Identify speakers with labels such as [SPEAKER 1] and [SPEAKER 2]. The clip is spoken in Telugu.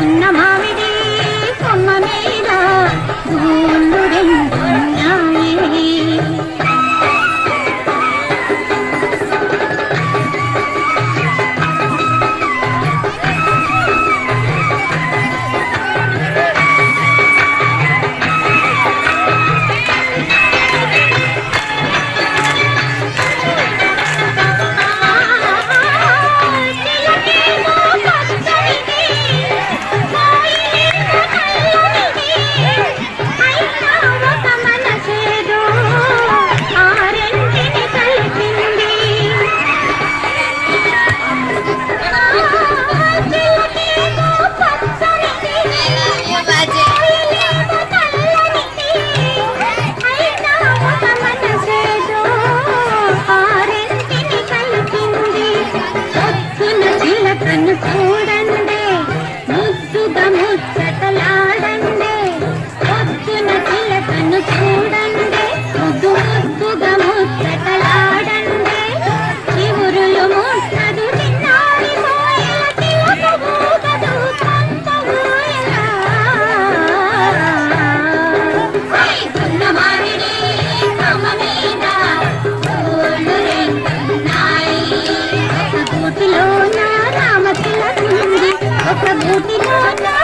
[SPEAKER 1] ఉన్న మామిడి కొమ్మ మీద Thank you. 我的妈妈。